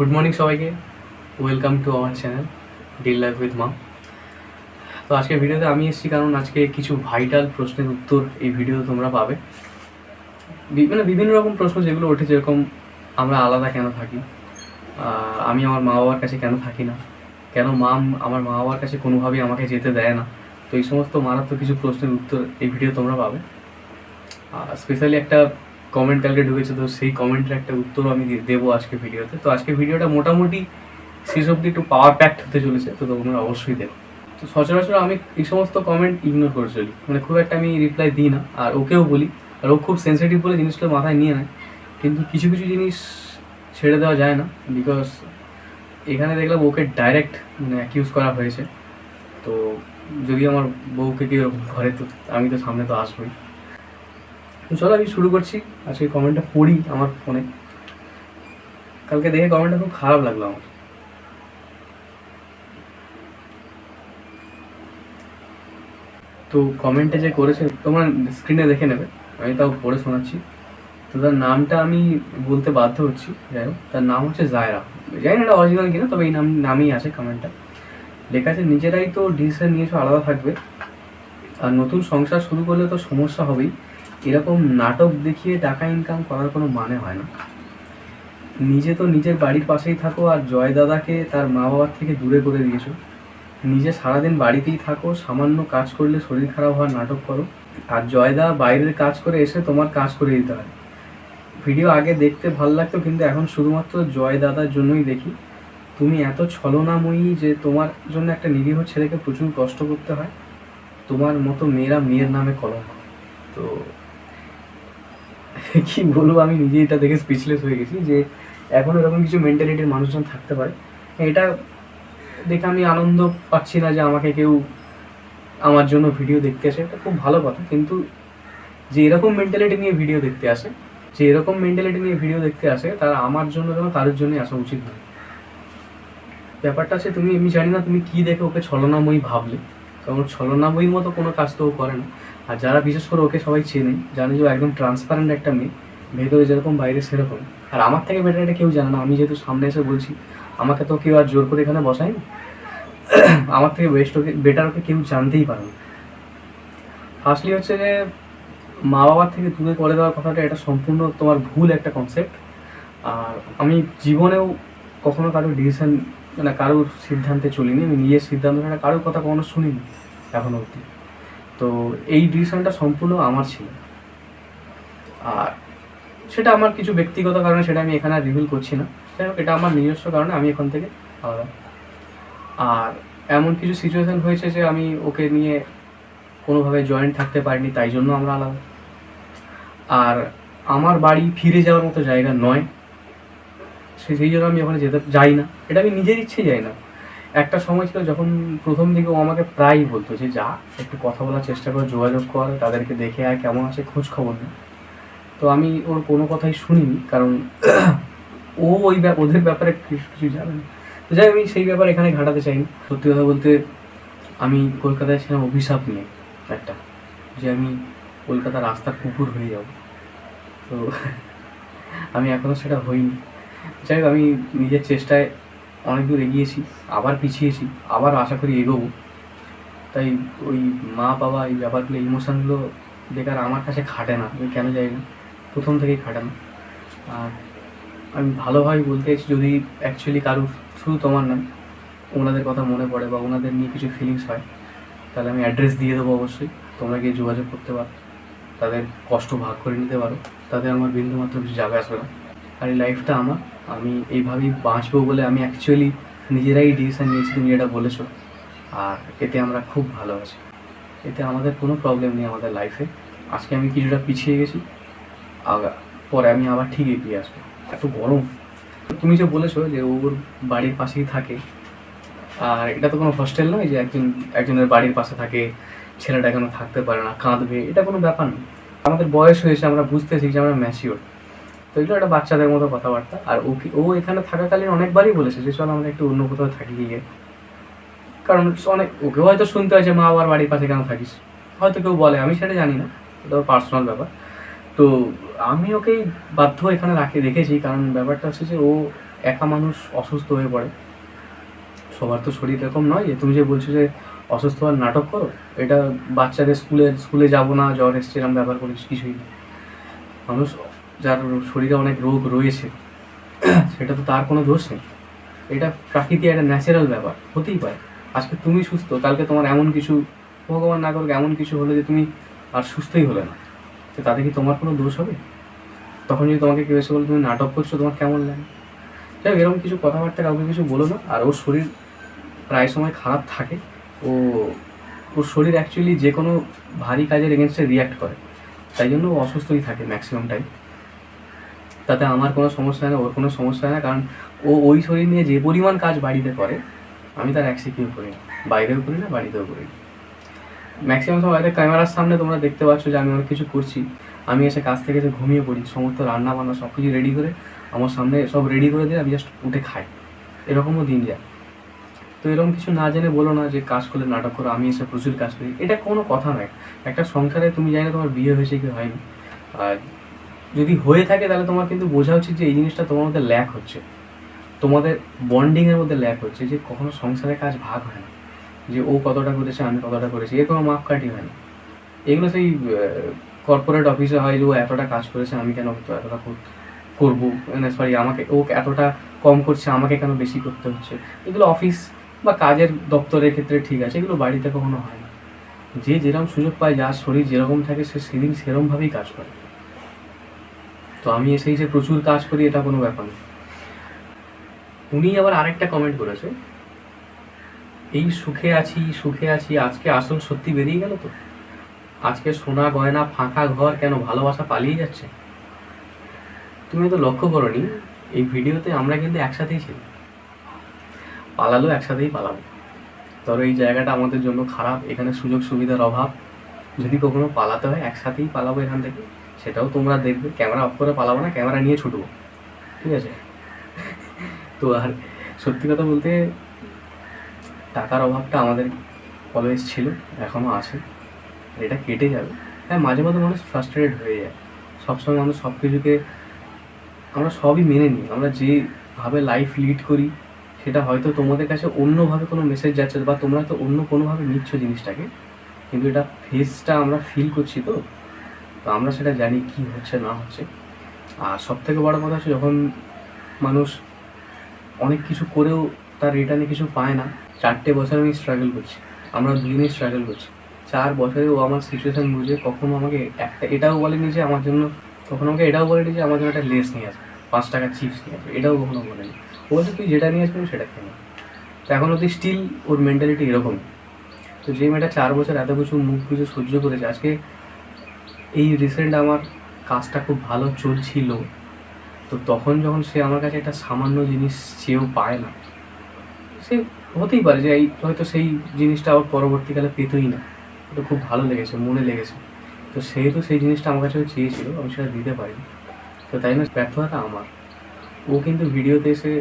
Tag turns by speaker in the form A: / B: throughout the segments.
A: Good morning সবাইকে। Welcome to our channel deal life with মা তো আজকে ভিডিওতে আমি এসেছি কারণ আজকে কিছু ভাইটাল প্রশ্নের উত্তর এই ভিডিওতে তোমরা পাবে। মানে বিভিন্ন রকম প্রশ্ন যেগুলো ওঠে যেরকম আমরা আলাদা কেন থাকি? আমি আমার মা বাবার কাছে কেন থাকি না? কেন মা আমার মা বাবার কাছে কোনোভাবেই আমাকে যেতে দেয় না? তো এই সমস্ত মারাত্মক কিছু প্রশ্নের উত্তর এই ভিডিও তোমরা পাবে। স্পেশালি একটা কমেন্ট কালকে ঢুকেছে, তো সেই কমেন্টের একটা উত্তর আমি দেবো আজকে ভিডিওতে। তো আজকে ভিডিওটা মোটামুটি শেষ অব্দি একটু পাওয়ার প্যাক্ট হতে চলেছে, তো তোমরা অবশ্যই দেবো তো সচরাচর আমি এই সমস্ত কমেন্ট ইগনোর করে চলি। মানে খুব একটা আমি রিপ্লাই দিই না, আর ওকেও বলি, আর ও খুব সেন্সিটিভ বলে জিনিসগুলো মাথায় নিয়ে নেয়। কিন্তু কিছু কিছু জিনিস ছেড়ে দেওয়া যায় না বিকজ এখানে দেখলাম ওকে ডাইরেক্ট মানে অ্যাকিউজ করা হয়েছে। তো যদি আমার বউকে কেউ ঘরে তো আমি তো সামনে তো আসবোই। তো চলো, আমি শুরু করছি। আজকে কমেন্টটা পড়ি আমার ফোনে কালকে দেখে কমেন্টটা খুব খারাপ লাগল আমার। তো কমেন্টে যে করেছে, তোমরা স্ক্রিনে দেখে নেবে। আমি তাও পড়ে শোনাচ্ছি। তো তার নামটা আমি বলতে বাধ্য হচ্ছি। যাই হোক, তার নাম হচ্ছে জায়রা। জানি না এটা অরিজিনাল কিনা, তবে এই নাম, নামই আছে কমেন্টটা লেখা আছে, নিজেরাই তো ডিসিশন নিয়েছো, আলাদা থাকবে। আর নতুন সংসার শুরু করলে তো সমস্যা হবেই। এরকম নাটক দেখিয়ে টাকা ইনকাম করার কোনো মানে হয় না। নিজে তো নিজের বাড়ির পাশেই থাকো আর জয় দাদাকে তার মা বাবার থেকে দূরে করে দিয়েছ। নিজে সারাদিন বাড়িতেই থাকো, সামান্য কাজ করলে শরীর খারাপ হওয়ার নাটক করো। আর জয়দা বাইরের কাজ করে এসে তোমার কাজ করে দিতে হয়। ভিডিও আগে দেখতে ভালো লাগতো, কিন্তু এখন শুধুমাত্র জয় দাদার জন্যই দেখি। তুমি এত ছলনাময়ী যে তোমার জন্য একটা নিরীহ ছেলেকে প্রচুর কষ্ট করতে হয়। তোমার মতো মেয়েরা মেয়ের নামে কলঙ্ক। তো কি বলব, আমি নিজে এটা দেখে স্পিচলেস হয়ে গেছি যে এখন এরকম কিছু মেন্টালিটির মানুষজন থাকতে পারে। এটা দেখে আমি আনন্দ পাচ্ছি না যে আমাকে কেউ আমার জন্য ভিডিও দেখতে আসে। এটা খুব ভালো কথা, কিন্তু যে এরকম মেন্টালিটি নিয়ে ভিডিও দেখতে আসে, যে এরকম মেন্টালিটি নিয়ে ভিডিও দেখতে আসে, তারা আমার জন্য যেন তাদের জন্যই আসা উচিত নয়। ব্যাপারটা আছে তুমি, আমি জানি না তুমি কি দেখে ওকে ছলনাময়ী ভাবলে। কারণ ছলনাময়ীর মতো কোনো কাজ তো ও করে না। আর যারা বিশেষ করে ওকে সবাই চেনে, জানে যে একদম ট্রান্সপারেন্ট একটা মেয়ে, ভেতরে যেরকম বাইরে সেরকম। আর আমার থেকে বেটার এটা কেউ জানে না। আমি যেহেতু সামনে এসে বলছি, আমাকে তো কেউ আর জোর করে এখানে বসায় না আমার থেকে বেস্ট ওকে বেটার ওকে কেউ জানতেই পারে না। ফার্স্টলি হচ্ছে যে মা বাবার থেকে দূরে করে দেওয়ার কথাটা, এটা সম্পূর্ণ তোমার ভুল একটা কনসেপ্ট আর আমি জীবনেও কখনো কারোর ডিসিশন মানে কারোর সিদ্ধান্তে চলিনি। আমি নিজের সিদ্ধান্ত কারোর কথা কখনো শুনিনি এখনও অবধি। তো এই ডিসিশনটা সম্পূর্ণ আমার ছিল। আর সেটা আমার কিছু ব্যক্তিগত কারণে সেটা আমি এখানে রিভিল করছি না। যাই হোক, এটা আমার নিজস্ব কারণে আমি এখান থেকে আলাদা। আর এমন কিছু সিচুয়েশান হয়েছে যে আমি ওকে নিয়ে কোনোভাবে জয়েন্ট থাকতে পারিনি, তাই জন্য আমরা আলাদা। আর আমার বাড়ি ফিরে যাওয়ার মতো জায়গা নয়। সেই জন্য আমি ওখানে যেতে যাই না। এটা আমি নিজের ইচ্ছে যাই না। একটা সময় ছিল যখন প্রথম দিকে ও আমাকে প্রায়ই বলতো যে, যা, একটু কথা বলার চেষ্টা কর, যোগাযোগ কর, তাদেরকে দেখে আয়, কেমন আছে, খোঁজ খবর নে। তো আমি ওর কোনো কথাই শুনিনি, কারণ ও ওই ওদের ব্যাপারে কিছু কিছু জানে না। তো যাই আমি সেই ব্যাপারে এখানে ঘাটাতে চাইনি। সত্যি কথা বলতে, আমি কলকাতায় ছিলাম অভিশাপ নিয়ে একটা, যে আমি কলকাতার রাস্তার কুকুর হয়ে যাব। তো আমি এখনও সেটা হইনি। যাই হোক, আমি নিজের চেষ্টায় অনেক দূর এগিয়েছি, আবার পিছিয়েছি, আবার আশা করি এগোবো। তাই ওই মা বাবা এই ব্যাপারগুলো, ইমোশানগুলো বেকার আমার কাছে খাটে না, আমি কেন যাই না, প্রথম থেকেই খাটে না। আর আমি ভালোভাবে বলতে চাইছি, যদি অ্যাকচুয়ালি কারোর শুধু তোমার নয় ওনাদের কথা মনে পড়ে বা ওনাদের নিয়ে কিছু ফিলিংস হয়, তাহলে আমি অ্যাড্রেস দিয়ে দেবো অবশ্যই, তোমরা গিয়ে যোগাযোগ করতে পারো। তাদের কষ্ট ভাগ করে নিতে পারো তাদের আমার বিন্দু মাত্র কিছু যাবে আসবে না। আর এই লাইফটা আমার। আমি এইভাবেই বাঁচবো বলে আমি অ্যাকচুয়ালি নিজেরাই ডিসিশন নিয়েছি, তুমি এটা বলেছ। আর এতে আমরা খুব ভালো আছি। এতে আমাদের কোনো প্রবলেম নেই আমাদের লাইফে আজকে আমি কিছুটা পিছিয়ে গেছি আগা পরে আমি আবার ঠিক এগিয়ে আসব। এত গরম। তুমি যে বলেছ যে ওর বাড়ির পাশেই থাকে, আর এটা তো কোনো হোস্টেল নয় যে একজন, একজনের বাড়ির পাশে থাকে, ছেলেটা কেন থাকতে পারে না, কাঁদবে, এটা কোনো ব্যাপার না আমাদের বয়স হয়েছে, আমরা বুঝতে শিখছি আমরা ম্যাচিওর তো এগুলো একটা বাচ্চাদের মতো কথাবার্তা। আর ও ও এখানে থাকাকালীন অনেকবারই বলেছে যে, চল আমরা একটু অন্য কোথাও থাকি গিয়ে। কারণ অনেক, ওকেও হয়তো শুনতে হয় যে মা, বাবার বাড়ির পাশে কেন থাকিস? হয়তো কেউ বলে, আমি সেটা জানি না, এটা পার্সোনাল ব্যাপার। তো আমি ওকেই বাধ্য এখানে রাখি, রেখেছি, কারণ ব্যাপারটা হচ্ছে যে, ও একা মানুষ অসুস্থ হয়ে পড়ে। সবার তো শরীর এরকম নয়। যে তুমি যে বলছো যে, অসুস্থ হওয়ার নাটক করো? এটা বাচ্চাদের স্কুলে স্কুলে যাব না, জ্বর এসছে এরকম ব্যাপার করে কিছুই না। মানুষ যার শরীরে অনেক রোগ রয়েছে, সেটা তো তার কোনো দোষ নেই। এটা প্রাকৃতিক একটা ন্যাচারাল ব্যাপার, হতেই পারে। আজকে তুমি সুস্থ, কালকে তোমার এমন কিছু, ভগবান না করুক, এমন কিছু হলো যে তুমি আর সুস্থই হলে না। তো তাতে কি তোমার কোনো দোষ হবে? তখন যদি তোমাকে কেউ এসে বলে, তুমি নাটক করছ, তোমার কেমন লাগে? যাই এরকম কিছু কথাবার্তা কাউকে কিছু বলো না। আর ওর শরীর প্রায় সময় খারাপ থাকে। ও, ওর শরীর অ্যাকচুয়ালি যে কোনো ভারী কাজের এগেনস্টে রিয়াক্ট করে। তাই জন্য অসুস্থই থাকে ম্যাক্সিমাম টাইম তাতে আমার কোনো সমস্যা হয় না, ওর কোনো সমস্যা হয় না, কারণ ও ওই শরীর নিয়ে যে পরিমাণ কাজ বাড়িতে করে, আমি তার এক করি না। বাইরেও করি না, বাড়িতেও করি না। ম্যাক্সিমাম সময় হয়তো ক্যামেরার সামনে তোমরা দেখতে পাচ্ছ যে আমি অনেক কিছু করছি। আমি এসে কাজ থেকে এসে ঘুমিয়ে পড়ি, সমস্ত রান্না বান্না সব কিছু রেডি করে, আমার সামনে সব রেডি করে দিয়ে আমি জাস্ট উঠে খাই। এরকমও দিন যায়। তো এরকম কিছু না জেনে বলো না যে কাজ করলে নাটক করো, আমি এসে প্রচুর কাজ করি। এটা কোনো কথা নয়। একটা সংসারে তুমি জানি না তোমার বিয়ে হয়েছে কি হয়নি। আর যদি হয়ে থাকে তাহলে তোমার কিন্তু বোঝা উচিত যে এই জিনিসটা তোমার মধ্যে ল্যাক হচ্ছে। তোমাদের বন্ডিংয়ের মধ্যে ল্যাক হচ্ছে যে কখনো সংসারের কাজ ভাগ হয় না। যে ও কতটা করেছে, আমি কতটা করেছি এর কোনো মাপকাঠি হয় না। এগুলো সেই কর্পোরেট অফিসে হয় যে ও এতটা কাজ করেছে, আমি কেন এতটা করব? মানে সরি আমাকে ও এতটা কম করছে, আমাকে কেন বেশি করতে হচ্ছে? এগুলো অফিস বা কাজের দপ্তরের ক্ষেত্রে ঠিক আছে, এগুলো বাড়িতে কখনো হয় না। যে যেরকম সুযোগ পায়, যার শরীর যেরকম থাকে, সে সেদিন সেরমভাবেই কাজ করে। তো আমি এসেই যে প্রচুর কাজ করি, এটা কোনো ব্যাপার না। উনি আবার আরেকটা কমেন্ট করেছে, এই সুখে আছি সুখে আছি, আজকে আসল সত্যি বেরিয়ে গেল তো? আজকে সোনা গয়না, ফাঁকা ঘর, কেন ভালোবাসা পালিয়ে যাচ্ছে? তুমি তো লক্ষ্য করনি, এই ভিডিওতে আমরা কিন্তু একসাথেই ছিলাম। পালালো, একসাথেই পালাবো। ধরো এই জায়গাটা আমাদের জন্য খারাপ, এখানে সুযোগ সুবিধার অভাব। যদি কখনো পালাতে হয়, একসাথেই পালাবো এখান থেকে। সেটাও তোমরা দেখবে ক্যামেরা অফ করে পালাবো না ক্যামেরা নিয়ে ছুটবো। ঠিক আছে? তো আর সত্যি কথা বলতে টাকার অভাবটা আমাদের অলওয়েজ ছিল এখনও আছে। এটা কেটে যাবে। হ্যাঁ মাঝে মাঝে মানুষ ফ্রাস্ট্রেটেড হয়ে যায়। সবসময় মানুষ সব কিছুকে আমরা সবই মেনে নিই। আমরা যেভাবে লাইফ লিড করি, সেটা হয়তো তোমাদের কাছে অন্যভাবে কোনো মেসেজ যাচ্ছে বা তোমরা তো অন্য কোনোভাবে নিচ্ছ জিনিসটাকে, কিন্তু এটা ফেসটা আমরা ফিল করছি তো। তো আমরা সেটা জানি কি হচ্ছে, না হচ্ছে। আর সব থেকে বড় কথা হচ্ছে যখন মানুষ অনেক কিছু করেও তার রিটার্নে কিছু পায় না, চারটে বছর আমি স্ট্রাগল করছি। আমরা দুজনেই স্ট্রাগল করছি। চার বছরে ও আমার সিচুয়েশন বুঝে কখনো আমাকে একটা, এটাও বলেনি যে আমার জন্য, কখনো আমাকে এটাও বলেনি যে আমার জন্য একটা লেস নিয়ে আসবে, পাঁচ টাকা চিপস নিয়ে আসবে, এটাও কখনো বলেনি। ও বলছে, তুই যেটা নিয়ে আসবি সেটা খেয়ে তো এখন অব্দি স্টিল ওর মেন্টালিটি এরকম। তো যে মেয়েটা চার বছর এত কিছু মুখ কিছু সহ্য করেছে, আজকে এই রিসেন্ট আমার কাজটা খুব ভালো চলছিল, তো তখন যখন সে আমার কাছে একটা সামান্য জিনিস চেয়েও পায় না, সে হতেই পারে যে এই হয়তো সেই জিনিসটা আবার পরবর্তীকালে পেতই না, ওটা খুব ভালো লেগেছে, মনে লেগেছে। তো সেহেতু সেই জিনিসটা আমার কাছে ও চেয়েছিল, আমি সেটা দিতে পারিনি। তো তাই না ব্যর্থতা আমার। ও কিন্তু ভিডিওতে এসে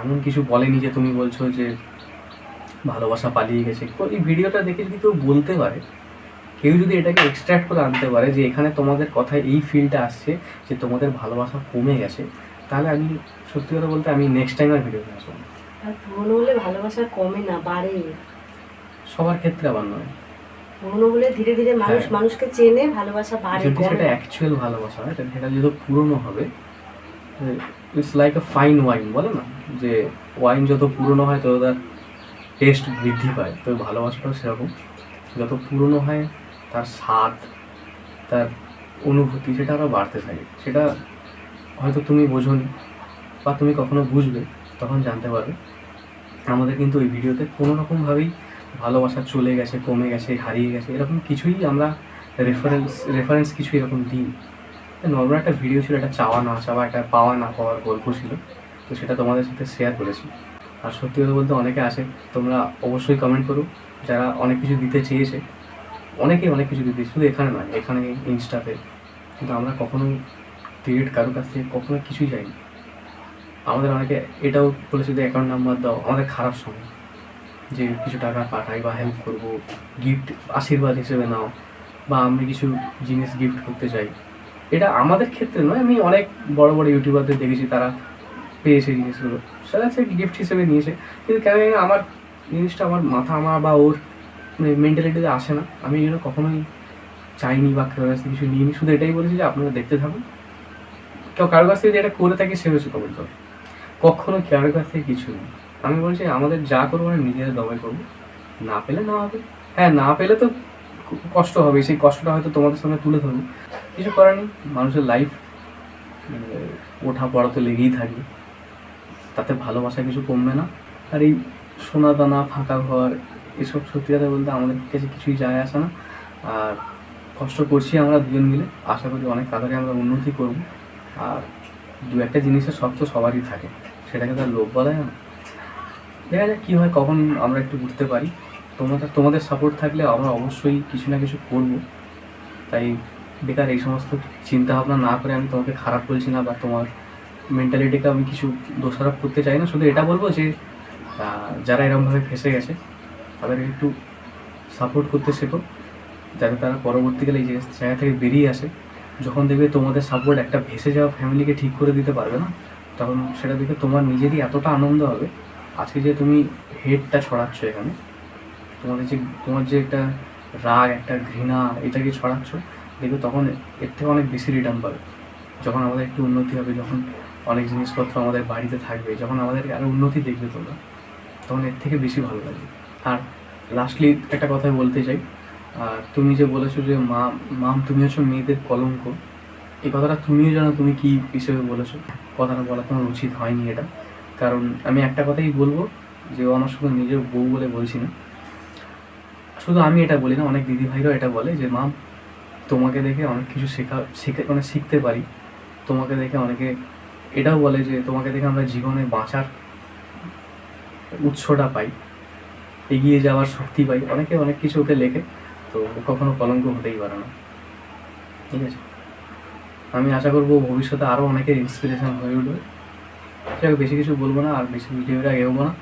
A: এমন কিছু বলেনি যে তুমি বলছো যে ভালোবাসা পালিয়ে গেছে। এই ভিডিওটা দেখে যদি কেউ বলতে পারে কেউ যদি এটাকে এক্সট্র্যাক্ট করে আনতে পারে যে এখানে তোমাদের কথায় এই ফিলটা আসছে যে তোমাদের ভালোবাসা কমে গেছে তাহলে আমি সত্যি কথা বলতে আমি নেক্সট টাইম আর ভিডিওতে আসব।
B: আর পুরনো হলে ভালোবাসা কমে না বাড়ে।
A: সবার ক্ষেত্রে আবার নয়।
B: পুরনো হলে ধীরে ধীরে মানুষ
A: হ্যাঁ।
B: মানুষকে চেনে ভালোবাসা বাড়ে
A: যদি সেটা অ্যাকচুয়াল ভালোবাসা হয় সেটা যত পুরনো হবে it's like a fine wine বলে না? যে ওয়াইন যত পুরনো হয় তত তার টেস্ট বৃদ্ধি পায়। তো ভালোবাসাটাও সেরকম। যত পুরনো হয় তার স্বাদ, তার অনুভূতি সেটা আরও বাড়তে থাকে। সেটা হয়তো তুমি বোঝোনি বা তুমি কখনো বুঝবে, তখন জানতে পারবে। আমাদের কিন্তু ওই ভিডিওতে কোনো রকমভাবেই ভালোবাসা চলে গেছে, কমে গেছে, হারিয়ে গেছে, এরকম কিছুই আমরা রেফারেন্স রেফারেন্স কিছু এরকম দিই নর্মাল একটা ভিডিও ছিল একটা চাওয়া না চাওয়া একটা পাওয়া না পাওয়ার গল্প ছিল। তো সেটা তোমাদের সাথে শেয়ার করেছি। আর সত্যি কথা বলতে অনেকে আছে, তোমরা অবশ্যই কমেন্ট করো। যারা অনেক কিছু দিতে চেয়েছে অনেকেই অনেক কিছু দিতে শুধু এখানে নয়, এখানে ইনস্টাতে কিন্তু আমরা কখনো ডিরেক্ট কারোর কাছ থেকে কখনো কিছুই চাইনি আমাদের অনেকে এটাও বলেছে যে অ্যাকাউন্ট নাম্বার দাও, আমাদের খারাপ সময়। যে কিছু টাকা পাঠাই বা হেল্প করব গিফট আশীর্বাদ হিসেবে নাও, বা আমি কিছু জিনিস গিফট করতে চাই। এটা আমাদের ক্ষেত্রে নয়, আমি অনেক বড় বড় ইউটিউবারদের দেখেছি, তারা পেয়েছে জিনিসগুলো। সেটা হচ্ছে গিফট হিসেবে নিয়েছে। কিন্তু কেন আমার জিনিসটা, আমার মাথা আমার বা ওর মেন্টালিটিতে আসে না। আমি জন্য কখনোই চাইনি বা কারোর কাছ কিছু নিইনি। শুধু এটাই বলেছি যে আপনারা দেখতে থাকুন। কেউ কারোর কাছ থেকে যদি এটা করে থাকে সে হচ্ছে কমেন্ট করবে। কখনো কারোর কাছ থেকে কিছু নেই। আমি বলছি, আমাদের যা করব আমি নিজেদের দবাই করব। না পেলে না হবে। হ্যাঁ না পেলে তো কষ্ট হবে। সেই কষ্টটা হয়তো তোমাদের সামনে তুলে ধরবো। কিছু করার নেই। মানুষের লাইফ ওঠা পড়া তো লেগেই থাকবে তাতে ভালোবাসা কিছু কমবে না। আর এই সোনা দানা, ফাঁকা ঘর এসব সত্যি কথা বলতে আমাদের কাছে কিছুই যায় আসে না। আর কষ্ট করছি আমরা দুজন মিলে। আশা করি অনেক তাড়াতাড়ি আমরা উন্নতি করব। আর দু একটা জিনিসের শখ তো সবারই থাকে। সেটাকে তার লোভ বলা যায় না। দেখা যাক কী হয়, কখন আমরা একটু বুঝতে পারি। তোমাদের তোমাদের সাপোর্ট থাকলে আমরা অবশ্যই কিছু না কিছু করব। তাই বেকার এই সমস্ত চিন্তাভাবনা না করে আমি তোমাকে খারাপ বলছি না বা তোমার মেন্টালিটিকে আমি কিছু দোষারোপ করতে চাই না। শুধু এটা বলব যে যারা এরকমভাবে ফেসে গেছে তাদেরকে একটু সাপোর্ট করতে শেখো, যাতে তারা পরবর্তীকালে এই জায়গা থেকে বেরিয়ে আসে। যখন দেখবে তোমাদের সাপোর্ট একটা ভেসে যাওয়া ফ্যামিলিকে ঠিক করে দিতে পারবে না, তখন সেটা দেখে তোমার নিজেরই এতটা আনন্দ হবে। আজকে যে তুমি হেডটা ছড়াচ্ছ এখানে, তোমাদের যে, তোমার যে একটা রাগ, একটা ঘৃণা, এটাকে ছড়াচ্ছ, দেখবে তখন এর থেকে অনেক বেশি রিটার্ন পাবে। যখন আমাদের একটু উন্নতি হবে, যখন অনেক জিনিসপত্র আমাদের বাড়িতে থাকবে, যখন আমাদের আরও উন্নতি দেখবে তোমরা, তখন এর থেকে বেশি ভালো লাগবে। আর লাস্টলি একটা কথা বলতে চাই। আর তুমি যে বলেছ যে মা, মাম, তুমি হচ্ছে মেয়েদের কলঙ্ক, এই কথাটা তুমিও জানো, তুমি কি হিসেবে বলেছ? কথাটা বলা তোমার উচিত হয়নি এটা। কারণ আমি একটা কথাই বলব যে আমার শুধু নিজের বউ বলে বলছি না। শুধু আমি এটা বলি না, অনেক দিদি ভাইরাও এটা বলে যে, মা, তোমাকে দেখে অনেক কিছু শেখা, শেখে মানে শিখতে পারি। তোমাকে দেখে অনেকে এটাও বলে যে, তোমাকে দেখে আমরা জীবনে বাঁচার উৎসটা পাই। এগিয়ে যাওয়ার শক্তি পাই। অনেকে অনেক কিছু ওকে লেখে, তো কখনো কলঙ্ক হতেই পারে না। ঠিক আছে? আমি আশা করব ভবিষ্যতে আরও অনেকের ইন্সপিরেশন হয়ে উঠবে। যাই বেশি কিছু বলব না, আর বেশি ভিডিওটা এগোবো না।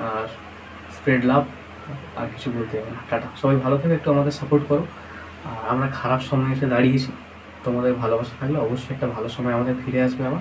A: আর স্প্রেড লাভ আর কিছু বলতে হবে না। টাটা। সবাই ভালো থেকে, একটু আমাদের সাপোর্ট করো। আর আমরা খারাপ সময় এসে দাঁড়িয়েছি। তোমাদের ভালোবাসা থাকলে অবশ্যই একটা ভালো সময় আমাদের ফিরে আসবে আবার।